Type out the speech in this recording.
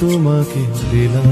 তোমাকে দিলাম